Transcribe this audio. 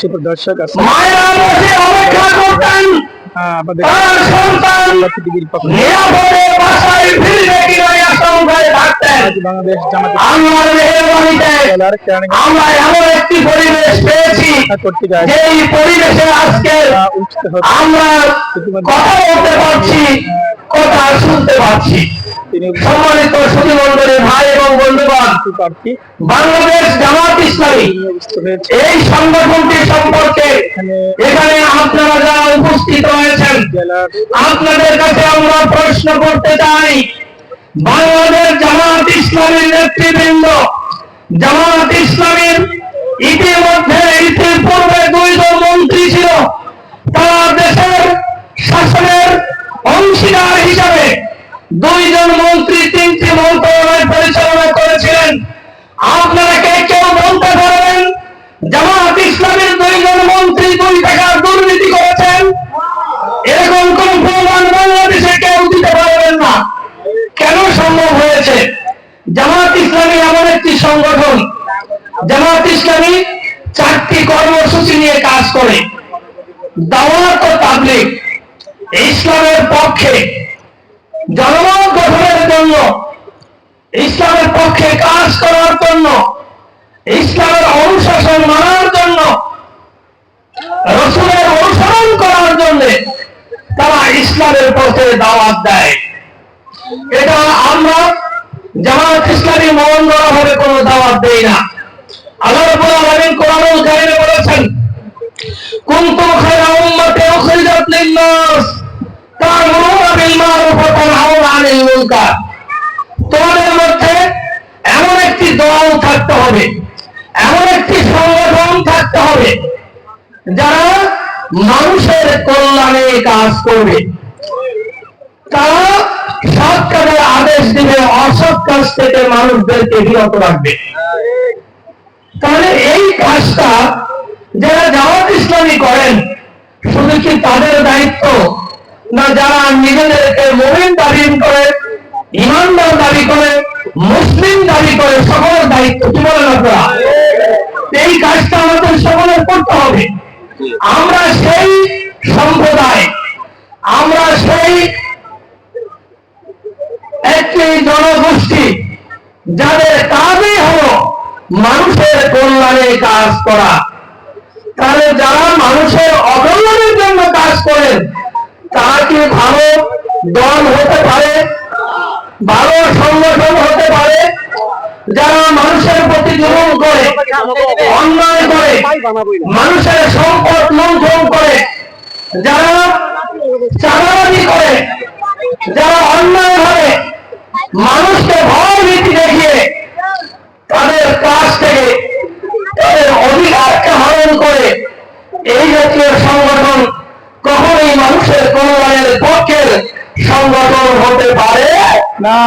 সুপ্র দর্শক আসসালাম মায়েরা বসে অপেক্ষা করতেন। আমাদের তার সন্তান টিভির পক্ষ নিরাপদে বাসায় ফিরবে কিনা এই আশঙ্কায় থাকতেন? বাংলাদেশ জামাত আমার মেহরবানিতে আমরা এমন একটি পরিবেশ পেয়েছি এই পরিবেশে আজকে আমরা কথা বলতে পারছি কথা শুনতে পারছি তিনি সম্মানিত সুধীমণ্ডলী ভাই বাংলাদেশ জামাত ইসলামী। এই সংগঠনটি সম্পর্কে এখানে এখানে আপনারা যারা উপস্থিত হয়েছেন আপনাদের কাছে আমরা প্রশ্ন করতে চাই। বাংলাদেশ জামাত ইসলামের নেতৃবৃন্দ জামাত ইসলামের ইতিমধ্যে ইতিপূর্বে দুইজন মন্ত্রী ছিল তারা দেশের শাসনের অংশীদার হিসাবে দুইজন মন্ত্রী তিনটি মন্ত্রণালয় পরিচালনা করেছিলেন। আপনারা কে কেউ বলতে পারবেন, জামাত ইসলামের দুইজন মন্ত্রী দুই টাকার দুর্নীতি করেছেন। এরকম কোন প্রমাণ বাংলাদেশে কেউ দিতে পারবেন না। কেন সম্ভব হয়েছে? জামাত ইসলামী এমন একটি সংগঠন, জামাত ইসলামী চারটি কর্মসূচি নিয়ে কাজ করে। দাওয়াত তাবলিগ, ইসলামের পক্ষে জনমত গঠনের জন্য ইসলামের পক্ষে কাজ করার জন্য, ইসলামের অনুশাসন মানার জন্য, রসুলের অনুসরণ করার জন্য তারা ইসলামের পথে দাওয়াত দেয়। এটা আমরা জামাত ইসলামী মন গড়া ভাবে কোনো দাওয়াত দেই না। আল্লাহ রাব্বুল আলামিন কোরআনুল কারীমে বলেছেন খায়রা উম্মাতিন উখরিজাত লিন-নাস তা'মুরুনা বিল মা'রুফ ওয়া তানহাউনা আনিল মুনকার। তোমাদের দল থাকতে হবে। এমন একটি সংগঠন থাকতে হবে যারা মানুষের কল্যাণে কাজ করবে। তারা সৎ কাজের আদেশ দিবে, অসৎ কাজ থেকে মানুষদেরকে বিরত রাখবে। তাহলে এই কাজটা যারা জামাত ইসলামী করেন, শুধু কি তাদের দায়িত্ব না যারা নিজেদেরকে মমিন দাবি করে, ইমানদার দাবি করে মুসলিম দাবি করে, সকলের দায়িত্ব, কি বলেন আপনারা? এই কাজটা আমাদের সকলের করতে হবে। আমরা সেই সম্প্রদায়, আমরা সেই একটি জনগোষ্ঠী, যাদের কাজই হলো মানুষের কল্যাণে কাজ করা। তাহলে যারা মানুষের অকল্যাণের জন্য কাজ করেন, তারা কি ভালো দল হতে পারে? মানুষের প্রতি জুলুম করে অন্যায় করে মানুষের সম্পদ লুণ্ঠন করে যারা চাঁদাবাজি করে যারা অন্যায় ভাবে মানুষকে ভয় ভীতি দেখিয়ে তাদের কাছ থেকে তাদের অধিকারকে হরণ করে এই জাতীয় সংগঠন কখনোই মানুষের কল্যাণের পক্ষের সংগঠন হতে পারে। না